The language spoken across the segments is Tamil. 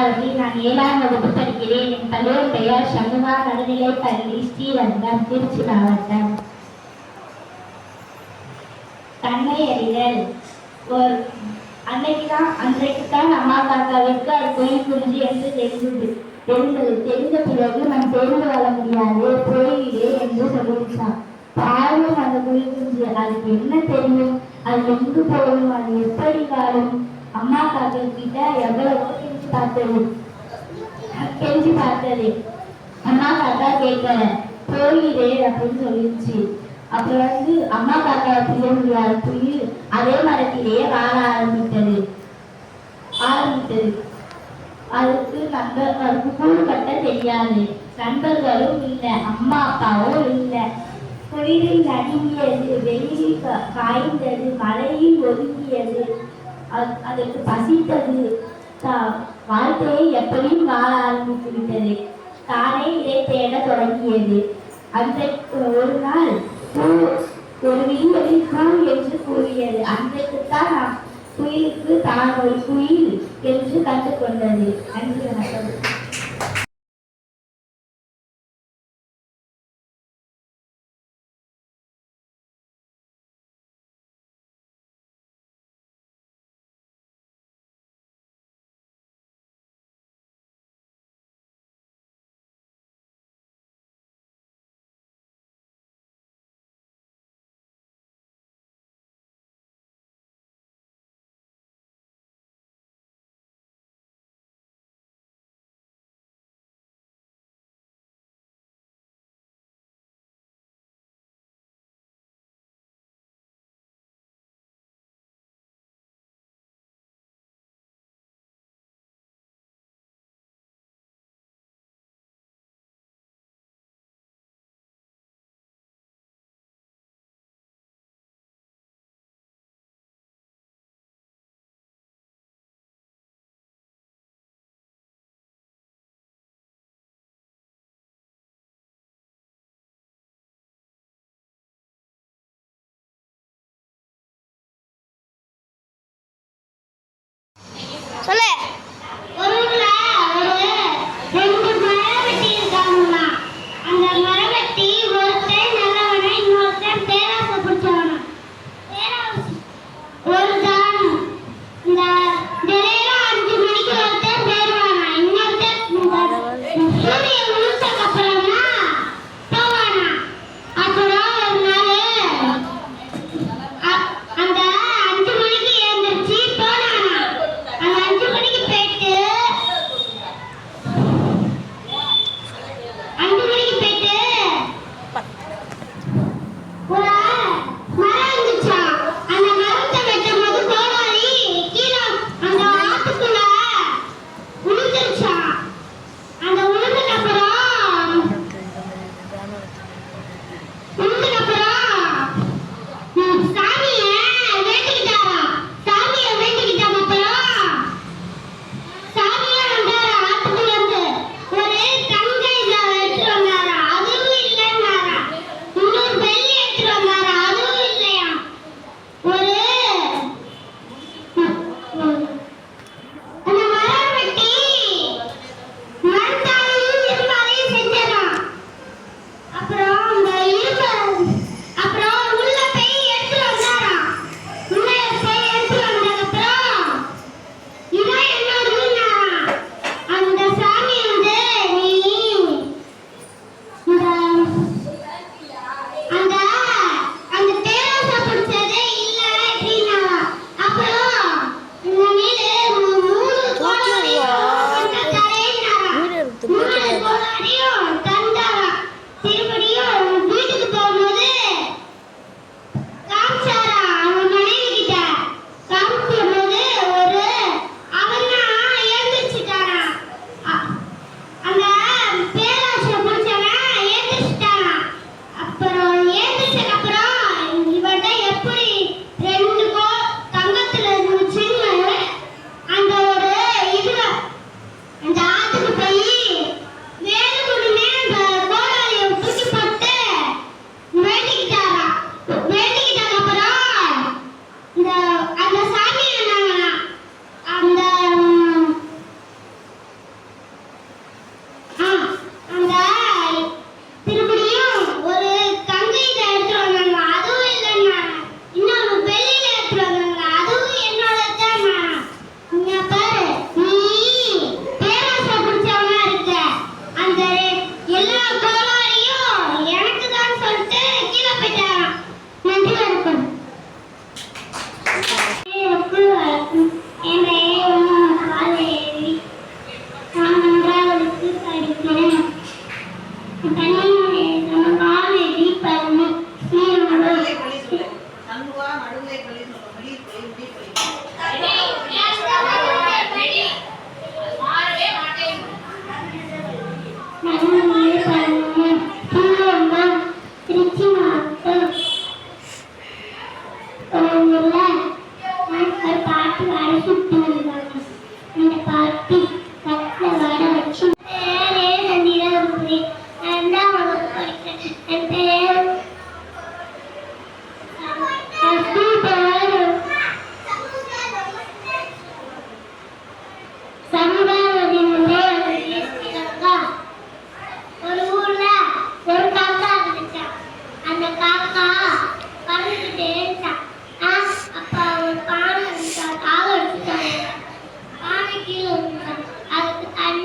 கலாவதி நான் ஏழாம் வகுப்பு படிக்கிறேன். என் பள்ளியின் பெயர் சண்முகா நடுநிலை பள்ளி ஸ்ரீரங்கம் திருச்சி மாவட்டம். தன்னை அறிதல். ஒரு அன்னைக்கு தான் அன்றைக்கு தான் அம்மா தாத்தாவிற்கு அது பொய் புரிஞ்சு என்று தெரிந்தது. தெரிந்தது. தெரிந்த பிறகு நான் தெரிந்து கொள்ள முடியாது. போயிடு என்று சொல்லிவிட்டான். பாவம் அந்த பொய் புரிஞ்சு. அதுக்கு என்ன தெரியும்? அது எங்கு போகும்? அது எப்படி வாழும்? அம்மா தாத்தா கிட்ட எவ்வளவு பார்த்தது கெஞ்சி பார்த்தது. அம்மா தாத்தா கேட்கல போயிடு அப்படின்னு சொல்லிடுச்சு அப்புறம் வந்து அம்மா தாத்தா புரிய முடியாது புயல் அதே மரத்திலேயே வாழ ஆரம்பித்தது. ஆரம்பித்தது. அதுக்கு நண்பர் அதுக்கு கூடு கட்ட தெரியாது. நண்பர்களும் இல்லை அம்மா அப்பாவும் இல்லை. குளிரில் நடுங்கியது வெயிலில் காய்ந்தது மழையில் ஒதுங்கியது அது- அதற்கு பசித்தது. வாழ்க்கையை எப்படியும் வாழ ஆரம்பித்து விட்டது தானே இதை தேட தொடங்கியது. அந்த ஒரு நாள் ஒரு விடியலில் என்று கூறியது. அன்றைக்குத்தான் நாம் குயிலுக்கு தான் ஒரு குயில் என்று கற்றுக்கொண்டது. அன்று வணக்கம். பாட்டி கட்டில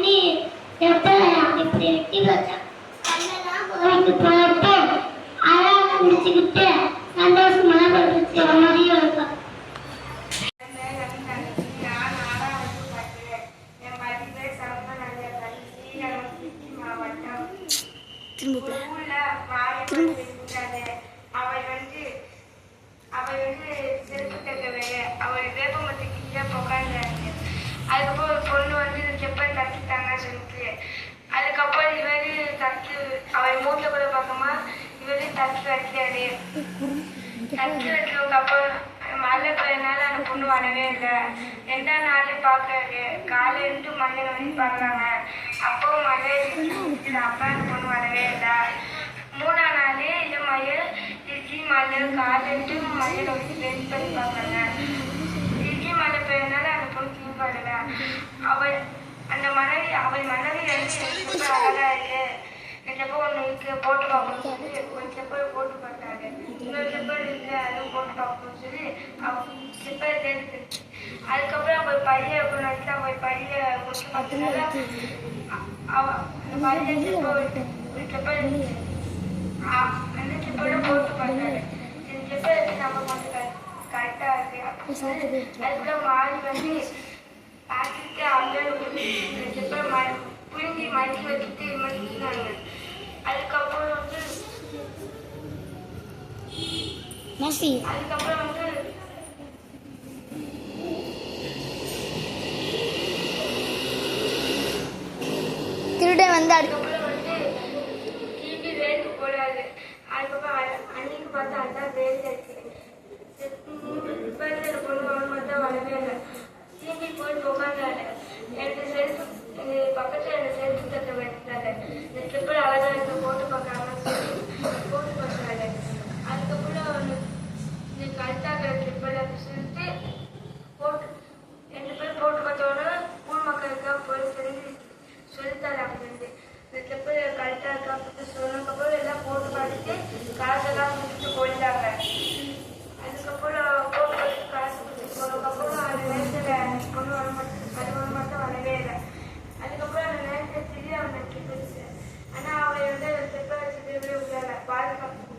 ഡോക്ടറാണ് ഡോക്ടറാണ് പ്രിയപ്പെട്ട பொண்ணு வந்து செப்பல் தச்சுட்டாங்க சொல்லிட்டு. அதுக்கப்புறம் இவர் தத்து அவர் மூட்டில் கூட பார்க்காம இவர் தச்சு வைக்கிறாரு தச்சு வச்சதுக்கு அப்புறம் மழை பெய்யனால அந்த பொண்ணு வரவே இல்லை. ரெண்டாம் நாள் பார்க்கறாரு. காலையிலிருந்து மஞ்சள் வந்து பார்க்குறாங்க. அப்போ மழை இருந்துச்சு அப்போ அந்த பொண்ணு வரவே இல்லை. மூணாம் நாள் இந்த மயில் திருச்சி மழை காலையிலிருந்து மழையில வந்து வெயிட் பண்ணி பார்க்குறாங்க. திருச்சி மழை பெய்யனால அந்த பொண்ணு அவள் அந்த மனைவி அவள் மனைவி வந்து ரொம்ப அழகா இருக்கு. இந்த செப்பல் ஒன்று போட்டு பார்க்கணும்னு சொல்லி ஒரு செப்பல் போட்டு பார்த்தாரு இன்னொரு செப்பல் இருக்கு அதுவும் போட்டு பார்க்கணும்னு சொல்லி அவன் செப்பல் தேர்ந்து அதுக்கப்புறம் அவள் பைய கொண்டு வந்து அவள் பைய போட்டு பார்த்தனால அவ அந்த பைய செப்பல் ஒரு செப்பல் இருந்துச்சு அந்த செப்பலை போட்டு பார்த்தாரு இந்த செப்பல் நம்ம கொஞ்சம் கரெக்டாக இருக்கு அதுக்கப்புறம் மாறி வந்து பார்த்துட்டு அவங்க இந்த செப்பல் ம புரிஞ்சு மடிச்சு வச்சுட்டு மடிச்சுனாங்க அதுக்கப்புறம் வந்து அதுக்கப்புறம் வந்து திருடன் வந்து அதுக்கப்புறம் வந்து திரும்பி வேலைக்கு போடாது அதுக்கப்புறம் அ- அன்னைக்கு பார்த்தா அதான் வேலை இருக்கு இப்போ பொண்ணு வரணும் பார்த்தா வரவே இல்லை திரும்பி போய் உட்காந்தாரு எனக்கு செருப்பு எங்க பக்கத்துல எனக்கு செருப்பு தட்ட வேண்டியதாரு இந்த செப்பல் அழகா இருக்கு போட்டு பார்க்கலாம்னு சொல்லி போட்டு பார்த்தாரு அதுக்கப்புறம் வந்து இந்த கழுத்தாக்கிற செப்பல் அப்படின்னு சொல்லிட்டு போட்டு ரெண்டு பேரும் போட்டு பார்த்தோன்னா ஊர் மக்களுக்கு போய் தெரிஞ்சு சொல்லித்தாரு அப்படின்னு இந்த செப்பல் கரெக்டாக இருக்கா அப்படின்னு சொன்னதுக்கப்புறம் எல்லாம் போட்டு பார்த்துட்டு காசெல்லாம் கொடுத்துட்டு போயிட்டாங்க அதுக்கப்புறம் போட்டு பார்த்துட்டு காசு கொடுத்துட்டு போனதுக்கப்புறம் அந்த நேரத்தில் பொண்ணு வர மாட்டேன் அது வர மட்டும் வரவே இல்லை அதுக்கப்புறம் அந்த நேரத்தில் திடீர் அவன் நட்டு போயிடுச்சு ஆனால் அவளை வந்து செப்பல் வச்சுட்டு விடல பாதுகாப்பு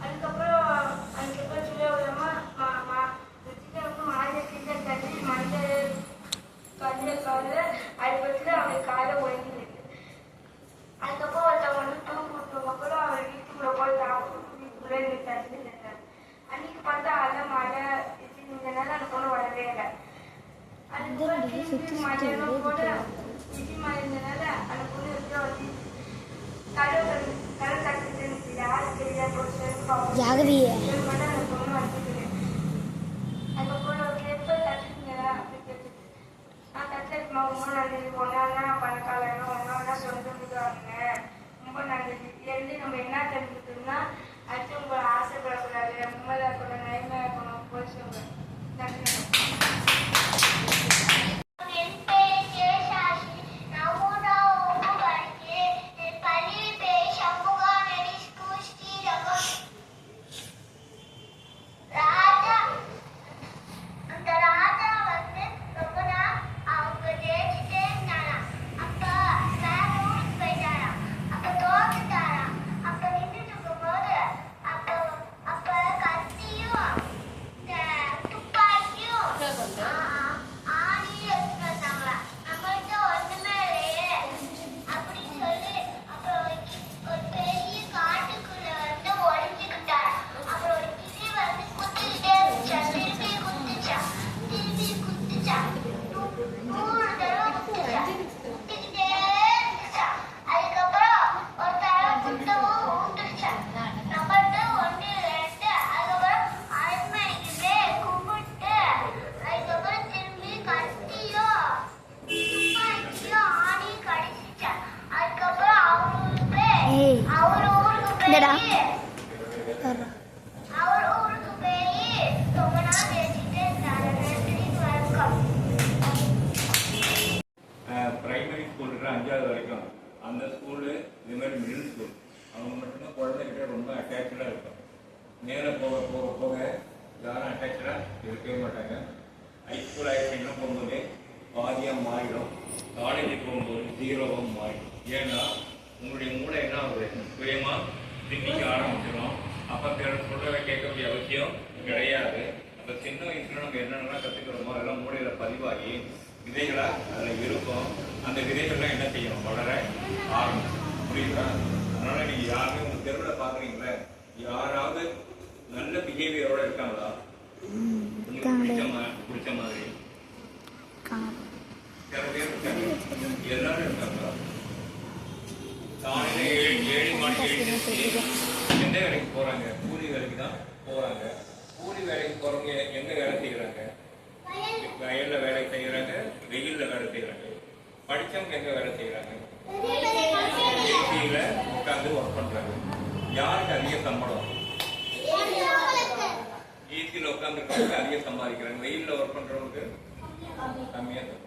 அதுக்கப்புறம் அந்த செப்பல் சொல்ல விடாம மா மா வச்சுட்டு மாலை கீழே தள்ளி மஞ்சள் கல்ல கால அதுபட்சத்தில் அவனுக்கு காலை ஒழுங்கிருக்கு அதுக்கப்புறம் ஒருத்தவங்க வந்து தூக்கு விட்டதுக்கப்புறம் அவன் வீட்டுக்குள்ள போய் வீட்டுக்குள்ளே தடுத்துட்டாங்க அன்னைக்கு பார்த்தா அலை மழை இருந்தனால அந்த பொண்ணு வரவே இல்லை அதுக்கப்புறம் திருப்பி மழையெல்லாம் போட இடி மழை இருந்தனால அந்த பொண்ணு எப்படி வந்து கதவு கதை தட்டுட்டு இருந்துச்சு யாரு தெரியாது போச்சு ஜாகிரதையே அந்த பொண்ணு வந்துட்டு அதுக்கப்புறம் ஒரு செப்பல் தட்டுங்களா அப்படி கேட்டுச்சு நான் தட்டுமா ரொம்ப நல்லது ஒன்றா பணக்காரங்க ஒன்றா சொந்த வீடுவாங்க ரொம்ப நல்லது இதுலேருந்து நம்ம என்ன ஆசைப்படக்கூடாது உண்மையாக இருக்கணும் நேர்மையாக இருக்கணும் போய் சொல்லுவேன் வணக்கம் பிரைமரி ஸ்கூல் இருக்கிற அஞ்சாவது வரைக்கும். அந்த ஸ்கூலு இது மாதிரி மிடில் ஸ்கூல் அவங்க மட்டும்தான் குழந்தைகிட்ட ரொம்ப அட்டாச்சாக இருக்கும். மேலே போக போக போக யாரும் அட்டாச்சாக இருக்கவே மாட்டாங்க. ஹைஸ்கூல் ஹைஸ்கூல்லாம் போகும்போது பாதியாக மாறிடும். காலேஜுக்கு போகும்போது ஜீரோவாக மாறிடும். ஏன்னா உங்களுடைய மூளை என்ன ஆகுது? சுயமாக சிந்திக்க ஆரம்பிச்சிடும் அப்போ பிறர் சொல்கிறத கேட்க வேண்டிய அவசியம் கிடையாது. அப்போ சின்ன வயசுல நம்ம என்னென்னலாம் கற்றுக்கிறோமோ அதெல்லாம் மூளையில் பதிவாகி விதைகளா அதில் இருக்கும். அந்த விதைகள்லாம் என்ன செய்யணும் வளர ஆரம்பிக்கும் புரியுதா? அதனால நீங்க யாருமே உங்க தெருவில் பார்க்குறீங்களே யாராவது நல்ல பிஹேவியரோட இருக்காங்களா? உங்களுக்கு பிடிச்ச பிடிச்ச மாதிரி. பேர் இருக்காங்க. எந்த வேலைக்கு போறாங்க? கூலி வேலைக்கு தான் போறாங்க. கூலி வேலைக்கு போறவங்க எங்க வேலை செய்யறாங்க? வயல்ல வேலை செய்யறாங்க வெயில்ல வேலை செய்யறாங்க. படிச்சவங்க எங்க வேலை செய்யறாங்க? ஏசியில உட்காந்து ஒர்க் பண்றாங்க. யாருக்கு அதிக சம்பளம்? ஏசியில உட்கார்ந்து அதிக சம்பாதிக்கிறாங்க. வெயில்ல ஒர்க் பண்றவங்களுக்கு கம்மியா தான்.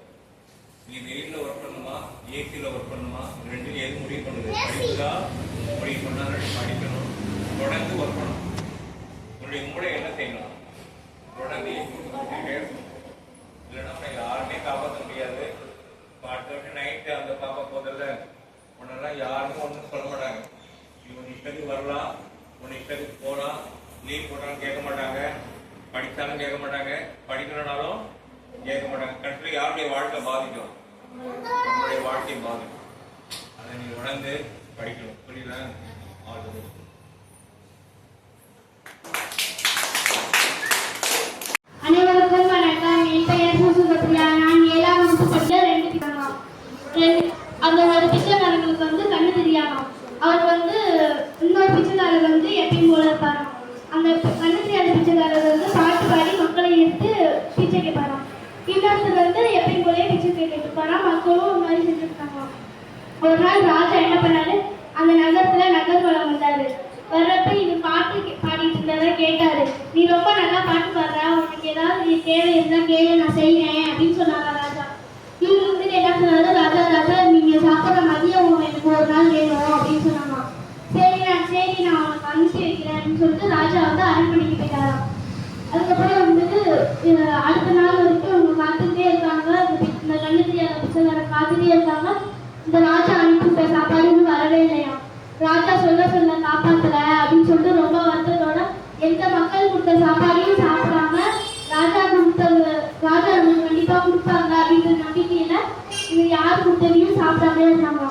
நீ வெயில்ல ஒர்க் பண்ணுமா? ஏசியில ஒர்க் பண்ணுமா? ரெண்டு எது முடிவு பண்ணுது? படிப்புதா? முடிவு பண்ணா ரெண்டு படிக்கணும். தொடர்ந்து ஒர்க் பண்ணணும். உன்னுடைய மூளை என்ன செய்யணும் தொடர்ந்து. இல்லைன்னா உன்னை யாருமே காப்பாற்ற முடியாது. அடுத்த நைட்டு அந்த பாப்பா போதில்ல உன்னெல்லாம் யாருமே ஒன்றும் சொல்ல மாட்டாங்க. இவன் இஷ்டத்துக்கு வரலாம். உன் இஷ்டத்துக்கு போகலாம் லீவ் போட்டாலும் கேட்க மாட்டாங்க. படித்தாலும் கேட்க மாட்டாங்க. படிக்கலனாலும் கேட்க மாட்டாங்க. கடைசியில் யாருடைய வாழ்க்கை பாதிக்கும்? நம்மளுடைய வாழ்க்கை பாதிக்கும் அதை நீ உணர்ந்து படிக்கணும். புரியல ஆல் அனைவருக்கும் வணக்கம். என் பெயர் சுசுபத்ரியா நான் ஏழாம் வகுப்பு படித்த ரெண்டு பிள்ளைங்க. அந்த ஒரு பிச்சைக்காரங்களுக்கு வந்து கண்ணு தெரியாதாம். அவர் வந்து இன்னொரு பிச்சைக்காரர் வந்து எப்பயும் போல இருப்பாராம். அந்த கண்ணு தெரியாத பிச்சைக்காரர் வந்து பாட்டு பாடி மக்களை எடுத்து பிச்சை கேட்பாராம். இன்னொருத்தர் வந்து எப்பயும் போலே பிச்சை கேட்டுட்டு இருப்பாராம் மக்களும் ஒரு மாதிரி செஞ்சுருக்காங்க. ஒரு நாள் ராஜா என்ன பண்ணாரு? அந்த நகரத்துல நகர்வலம் வந்தாரு. வர்றப்ப இது பாட்டு கே- பாடிட்டு இருந்தத கேட்டாரு. நீ ரொம்ப நல்லா பாட்டு பாடுற. உனக்கு ஏதாவது நீ தேவை இருந்தா கேளு. நான் செய்யறேன் அப்படின்னு சொன்னாங்க ராஜா. இவரு வந்து என்ன சொன்னாரு? ராஜா ராஜா நீங்க சாப்பிட்ற மதிய உணவு எனக்கு ஒரு நாள் வேணும். அப்படின்னு சொன்னாங்க சரி நான் சரி நான் உனக்கு அனுப்பிச்சு வைக்கிறேன். அப்படின்னு சொல்லிட்டு ராஜா வந்து அரண்மனைக்கு போயிட்டாராம். அதுக்கப்புறம் வந்துட்டு அடுத்த நாள் வரைக்கும் அவங்க காத்துக்கிட்டே இருக்காங்க. இந்த பி- இந்த கண்ணு தெரியாத பிச்சைக்காரன் காத்துட்டே இருக்காங்க. இந்த ராஜா அனுப்பிவிட்ட சாப்பாடு இன்னும் வரவே இல்லையா ராஜா சொல்ல சொல்ல காப்பாத்தல அப்படின்னு சொல்லிட்டு ரொம்ப வருத்தத்தோட எந்த மக்கள் கொடுத்த சாப்பாடையும் சாப்பிடாம ராஜா கொடுத்தது ராஜா நம்மளுக்கு கண்டிப்பா கொடுப்பாங்க அப்படின்ற நம்பிக்கையில இது யார் கொடுத்ததையும் சாப்பிடாமலே இருந்தாங்க.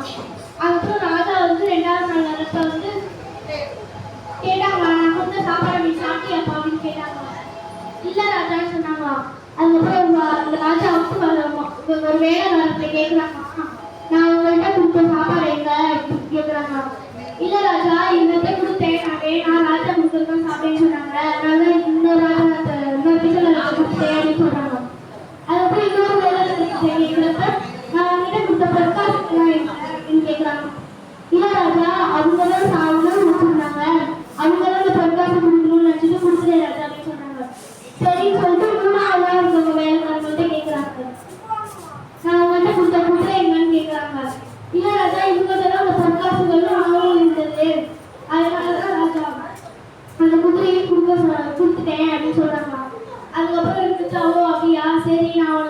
அதுக்கப்புறம் ராஜா வந்து ரெண்டாவது நாள் வரப்ப வந்து கேட்டாங்க நான் கொடுத்த சாப்பாடு நீ சாப்பிட்டியாப்பா? அப்படின்னு கேட்டாங்க. இல்ல ராஜான்னு சொன்னாங்களாம் அதுக்கப்புறம் அவங்க ராஜா வந்து வர- ஒரு வேலைக்காரத்தை கேட்குறாங்க நான் உங்கள்கிட்ட கொடுத்த சாப்பாடு எங்க? அப்படின்னு இல்ல ராஜா இவர்கிட்ட கொடுத்தேன். நான் வேணா ராஜா கொடுத்துருக்கேன் சாப்பிட்டேன்னு சொன்னாங்க. அதனால இன்னொரு ராஜா அந்த- இன்னொரு பிச்சைக்காரத்தை கொடுத்தேன் அப்படின்னு சொல்றாங்க. அதுக்கப்புறம் இன்னொரு வேலைக்காரத்தை கேட்குறப்ப நான் உங்ககிட்ட கொடுத்த பிரகாசத்துலாம் எங்க அப்படின்னு கேட்குறாங்க இல்ல ராஜா அவங்க சாப்பிடணும் கொடுத்துருந்தாங்க அவங்க தான் இந்த பிரகாசம் கொடுக்கணும்னு நினைச்சிட்டு கொடுத்துட்டேன் ராஜா அப்படின்னு சொன்னாங்க சரின்னு சொல்லிட்டு மூணாவது இருக்கவங்க வேலைக்காரங்கள்ட்ட கேட்குறாங்க நான் உங்கள்கிட்ட கொடுத்த குதிரை எங்கன்னு கேட்குறாங்க இல்ல ராஜா இவங்க தான் அந்த பிரகாசங்களும் அவங்களும் இருந்தது. அதனால தான் ராஜா அந்த குதிரையை கொடுக்க சொ- கொடுத்துட்டேன் அப்படின்னு சொல்றாங்க அதுக்கப்புறம் இருந்துச்சு ஓ அப்படியா? சரி நான்